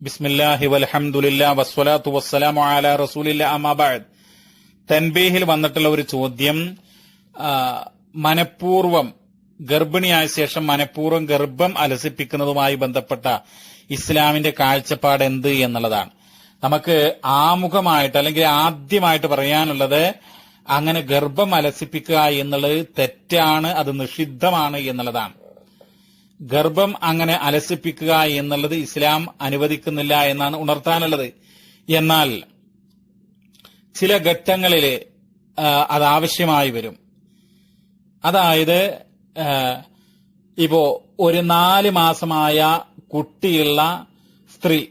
ബിസ്മില്ലാഹി വലഹമുല്ല വസ്വലാത്തു വസ്സലാമു അല റസൂലില്ല അമാബാദ് തൻബീഹിൽ വന്നിട്ടുള്ള ഒരു ചോദ്യം മനഃപൂർവം ഗർഭിണിയായ ശേഷം മനഃപൂർവം ഗർഭം അലസിപ്പിക്കുന്നതുമായി ബന്ധപ്പെട്ട ഇസ്ലാമിന്റെ കാഴ്ചപ്പാട് എന്ത് എന്നുള്ളതാണ്. നമുക്ക് ആമുഖമായിട്ട് അല്ലെങ്കിൽ ആദ്യമായിട്ട് പറയാനുള്ളത് അങ്ങനെ ഗർഭം അലസിപ്പിക്കുക എന്നുള്ളത് തെറ്റാണ് അത് നിഷിദ്ധമാണ് എന്നുള്ളതാണ്. ഗർഭം അങ്ങനെ അലസിപ്പിക്കുക എന്നുള്ളത് ഇസ്ലാം അനുവദിക്കുന്നില്ല എന്നാണ് ഉണർത്താനുള്ളത്. എന്നാൽ ചില ഘട്ടങ്ങളിൽ അത് ആവശ്യമായി വരും. അതായത് ഇപ്പോ ഒരു നാല് മാസമായ കുട്ടിയുള്ള സ്ത്രീ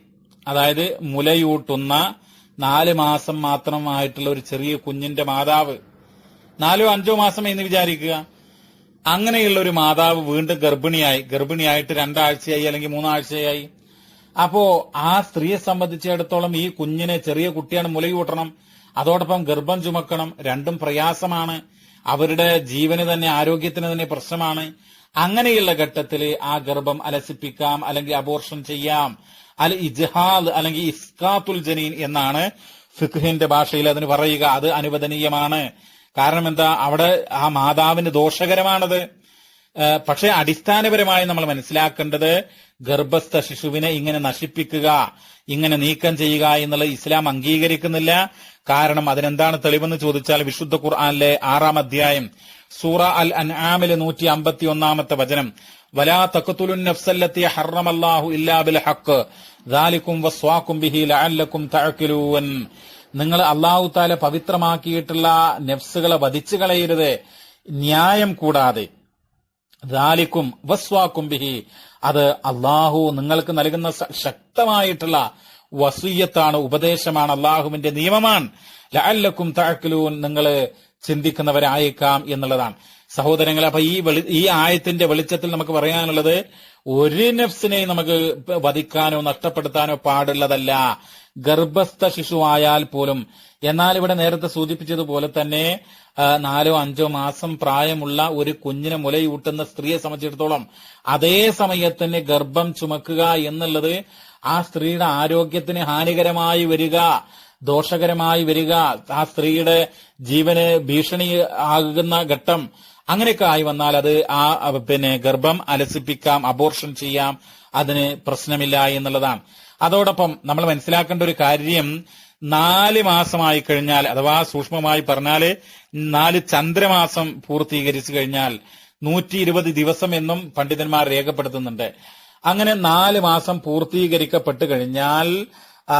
അതായത് മുലയൂട്ടുന്ന നാല് മാസം മാത്രമായിട്ടുള്ള ഒരു ചെറിയ കുഞ്ഞിന്റെ മാതാവ് നാലോ അഞ്ചോ മാസം എന്ന് വിചാരിക്കുക. അങ്ങനെയുള്ള ഒരു മാതാവ് വീണ്ടും ഗർഭിണിയായി. ഗർഭിണിയായിട്ട് രണ്ടാഴ്ചയായി അല്ലെങ്കിൽ മൂന്നാഴ്ചയായി. അപ്പോ ആ സ്ത്രീയെ സംബന്ധിച്ചിടത്തോളം ഈ കുഞ്ഞിനെ ചെറിയ കുട്ടിയാണ് മുലയൂട്ടണം അതോടൊപ്പം ഗർഭം ചുമക്കണം. രണ്ടും പ്രയാസമാണ്. അവരുടെ ജീവന് തന്നെ ആരോഗ്യത്തിന് തന്നെ പ്രശ്നമാണ്. അങ്ങനെയുള്ള ഘട്ടത്തിൽ ആ ഗർഭം അലസിപ്പിക്കാം അല്ലെങ്കിൽ അബോർഷൻ ചെയ്യാം. അൽ ഇജ്ഹാദ് അല്ലെങ്കിൽ ഇസ്കാത്തുൽ ജനീൻ എന്നാണ് ഫിഖ്ഹിന്റെ ഭാഷയിൽ അതിന് പറയുക. അത് അനുവദനീയമാണ്. കാരണം എന്താ? അവിടെ ആ മാതാവിന് ദോഷകരമാണത്. പക്ഷെ അടിസ്ഥാനപരമായി നമ്മൾ മനസ്സിലാക്കേണ്ടത് ഗർഭസ്ഥ ശിശുവിനെ ഇങ്ങനെ നശിപ്പിക്കുക ഇങ്ങനെ നീക്കം ചെയ്യുക എന്നുള്ളത് ഇസ്ലാം അംഗീകരിക്കുന്നില്ല. കാരണം അതിനെന്താണ് തെളിവെന്ന് ചോദിച്ചാൽ വിശുദ്ധ ഖുർആാനിലെ ആറാം അധ്യായം സൂറ അൽ അൻആാമിലെ നൂറ്റി അമ്പത്തി ഒന്നാമത്തെ വചനം വലാ തഖ്തുലുൻ നഫ്സല്ലത്തി ഹറമല്ലാഹു ഇല്ലാ ബിൽ ഹഖ് വസ്വാക്കും ബിഹി ലഅല്ലക്കും തഅഖിലൂൻ. നിങ്ങൾ അള്ളാഹു താല പവിത്രമാക്കിയിട്ടുള്ള നെഫ്സുകളെ വധിച്ചു കളയരുത്. ന്യായം കൂടാതെ. ദാലിക്കും വസ്വാക്കും ബിഹി. അത് അള്ളാഹു നിങ്ങൾക്ക് നൽകുന്ന ശക്തമായിട്ടുള്ള വസൂയത്താണ് ഉപദേശമാണ് അള്ളാഹുവിന്റെ നിയമമാണ്. ലഅല്ലക്കും താക്കലൂൻ നിങ്ങൾ ചിന്തിക്കുന്നവരായേക്കാം എന്നുള്ളതാണ്. സഹോദരങ്ങളെ അപ്പൊ ഈ വെളി ഈ ആയത്തിന്റെ വെളിച്ചത്തിൽ നമുക്ക് പറയാനുള്ളത് ഒരു നെഫ്സിനെ നമുക്ക് വധിക്കാനോ നഷ്ടപ്പെടുത്താനോ പാടുള്ളതല്ല. ഗർഭസ്ഥ ശിശുവായാൽ പോലും. എന്നാൽ ഇവിടെ നേരത്തെ സൂചിപ്പിച്ചതുപോലെ തന്നെ നാലോ അഞ്ചോ മാസം പ്രായമുള്ള ഒരു കുഞ്ഞിനെ മുലയൂട്ടുന്ന സ്ത്രീയെ സംബന്ധിച്ചിടത്തോളം അതേ സമയത്ത് തന്നെ ഗർഭം ചുമക്കുക എന്നുള്ളത് ആ സ്ത്രീയുടെ ആരോഗ്യത്തിന് ഹാനികരമായി വരിക ദോഷകരമായി വരിക. ആ സ്ത്രീയുടെ ജീവന് ഭീഷണി ആകുന്ന ഘട്ടം അങ്ങനെയൊക്കെ ആയി വന്നാൽ അത് ആ പിന്നെ ഗർഭം അലസിപ്പിക്കാം അബോർഷൻ ചെയ്യാം അതിന് പ്രശ്നമില്ല എന്നുള്ളതാണ്. അതോടൊപ്പം നമ്മൾ മനസ്സിലാക്കേണ്ട ഒരു കാര്യം നാല് മാസമായി കഴിഞ്ഞാൽ അഥവാ സൂക്ഷ്മമായി പറഞ്ഞാൽ നാല് ചന്ദ്രമാസം പൂർത്തീകരിച്ചു കഴിഞ്ഞാൽ നൂറ്റി ഇരുപത് ദിവസം എന്നും പണ്ഡിതന്മാർ രേഖപ്പെടുത്തുന്നുണ്ട്. അങ്ങനെ നാല് മാസം പൂർത്തീകരിക്കപ്പെട്ട് കഴിഞ്ഞാൽ ആ,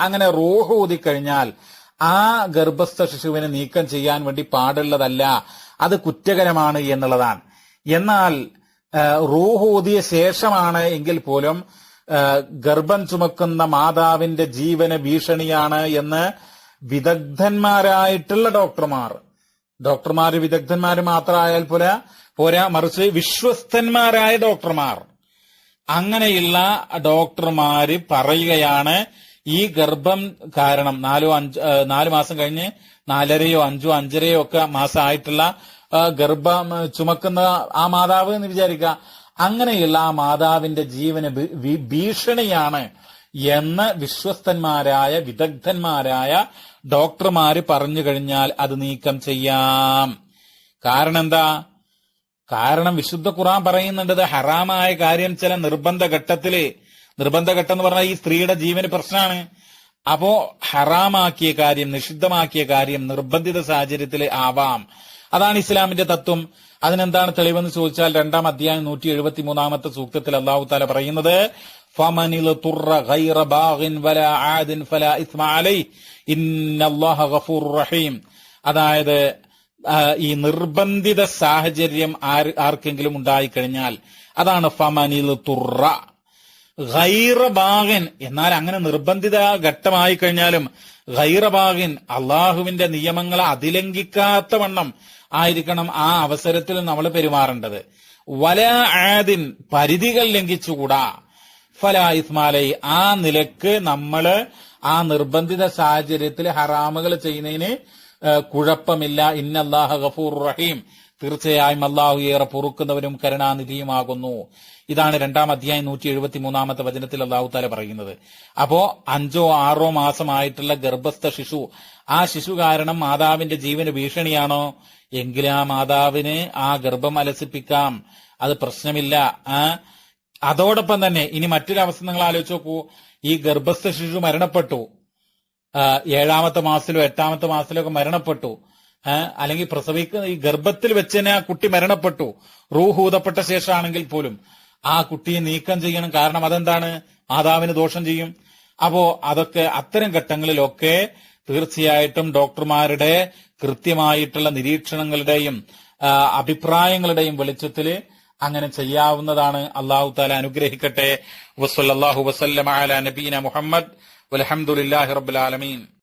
അങ്ങനെ റൂഹൂതി കഴിഞ്ഞാൽ ആ ഗർഭസ്ഥ ശിശുവിനെ നീക്കം ചെയ്യാൻ വേണ്ടി പാടുള്ളതല്ല. അത് കുറ്റകരമാണ് എന്നുള്ളതാണ്. എന്നാൽ റൂഹൂതിയ ശേഷമാണ് എങ്കിൽ പോലും ഗർഭം ചുമക്കുന്ന മാതാവിന്റെ ജീവന് ഭീഷണിയാണ് എന്ന് വിദഗ്ധന്മാരായിട്ടുള്ള ഡോക്ടർമാർ ഡോക്ടർമാർ വിദഗ്ധന്മാർ മാത്രമായാൽ പോലെ പോരാ മറിച്ച് വിശ്വസ്തന്മാരായ ഡോക്ടർമാർ. അങ്ങനെയുള്ള ഡോക്ടർമാര് പറയുകയാണ് ഈ ഗർഭം കാരണം നാലോ അഞ്ച് നാലു മാസം കഴിഞ്ഞ് നാലരയോ അഞ്ചോ അഞ്ചരയോ ഒക്കെ മാസമായിട്ടുള്ള ഗർഭം ചുമക്കുന്ന ആ മാതാവ് എന്ന് വിചാരിക്കുക. അങ്ങനെയുള്ള ആ മാതാവിന്റെ ജീവന് ഭീഷണിയാണ് എന്ന് വിശ്വസ്തന്മാരായ വിദഗ്ധന്മാരായ ഡോക്ടർമാര് പറഞ്ഞു കഴിഞ്ഞാൽ അത് നീക്കം ചെയ്യാം. കാരണം എന്താ കാരണം വിശുദ്ധ ഖുറാൻ പറയുന്നുണ്ട് ഇത് ഹറാമായ കാര്യം ചില നിർബന്ധ ഘട്ടത്തിൽ നിർബന്ധ ഘട്ടം എന്ന് പറഞ്ഞാൽ ഈ സ്ത്രീയുടെ ജീവന് പ്രശ്നമാണ്. അപ്പോ ഹറാമാക്കിയ കാര്യം നിഷിദ്ധമാക്കിയ കാര്യം നിർബന്ധിത സാഹചര്യത്തിൽ ആവാം. അതാണ് ഇസ്ലാമിന്റെ തത്വം. അതിനെന്താണ് തെളിവെന്ന് ചോദിച്ചാൽ രണ്ടാം അധ്യായം നൂറ്റി എഴുപത്തി മൂന്നാമത്തെ സൂക്തത്തിൽ അള്ളാഹു താല പറയുന്നത് ആദിൻ ഗഫൂർ റഹീം. അതായത് ഈ നിർബന്ധിത സാഹചര്യം ആർക്കെങ്കിലും ഉണ്ടായിക്കഴിഞ്ഞാൽ അതാണ് ഫമനിൽ തുറ. ഗൈറബാഗൻ. എന്നാൽ അങ്ങനെ നിർബന്ധിത ഘട്ടമായി കഴിഞ്ഞാലും ഖൈറബാഗിൻ അള്ളാഹുവിന്റെ നിയമങ്ങളെ അതിലംഘിക്കാത്ത വണ്ണം ആയിരിക്കണം ആ അവസരത്തിൽ നമ്മൾ പെരുമാറേണ്ടത്. വല ആദിൻ പരിധികൾ ലംഘിച്ചുകൂടാ. ഫല ഇസ്മാലൈ ആ നിലയ്ക്ക് നമ്മൾ ആ നിർബന്ധിത സാഹചര്യത്തിൽ ഹറാമുകൾ ചെയ്യുന്നതിന് കുഴപ്പമില്ല. ഇന്നല്ലാഹ ഗഫൂർ റഹീം തീർച്ചയായും അള്ളാഹു ഏറെ പൊറുക്കുന്നവരും കരുണാനിധിയുമാകുന്നു. ഇതാണ് രണ്ടാം അധ്യായം നൂറ്റി എഴുപത്തി മൂന്നാമത്തെ വചനത്തിൽ അള്ളാഹു താല പറയുന്നത്. അപ്പോ അഞ്ചോ ആറോ മാസമായിട്ടുള്ള ഗർഭസ്ഥ ശിശു ആ ശിശു കാരണം മാതാവിന്റെ ജീവന് ഭീഷണിയാണോ? എങ്കിൽ ആ മാതാവിന് ആ ഗർഭം അലസിപ്പിക്കാം. അത് പ്രശ്നമില്ല. അതോടൊപ്പം തന്നെ ഇനി മറ്റൊരു അവസ്ഥ നിങ്ങൾ ആലോചിച്ച് നോക്കൂ. ഈ ഗർഭസ്ഥ ശിശു മരണപ്പെട്ടു. ഏഴാമത്തെ മാസത്തിലോ എട്ടാമത്തെ മാസത്തിലോ ഒക്കെ മരണപ്പെട്ടു. അല്ലെങ്കിൽ പ്രസവിക്കുന്ന ഈ ഗർഭത്തിൽ വെച്ച് തന്നെ ആ കുട്ടി മരണപ്പെട്ടു. റൂഹ് ഊതപ്പെട്ട ശേഷമാണെങ്കിൽ പോലും ആ കുട്ടിയെ നീക്കം ചെയ്യണം. കാരണം അതെന്താണ്? മാതാവിന് ദോഷം ചെയ്യും. അപ്പോ അതൊക്കെ അത്തരം ഘട്ടങ്ങളിലൊക്കെ തീർച്ചയായിട്ടും ഡോക്ടർമാരുടെ കൃത്യമായിട്ടുള്ള നിരീക്ഷണങ്ങളുടെയും അഭിപ്രായങ്ങളുടെയും വെളിച്ചത്തിൽ അങ്ങനെ ചെയ്യാവുന്നതാണ് അള്ളാഹു താല അനുഗ്രഹിക്കട്ടെ. വസ്ലാഹു വസല്ലം അല നബീന മുഹമ്മദ്. വലഹമുല്ലാഹി റബുലാലമീൻ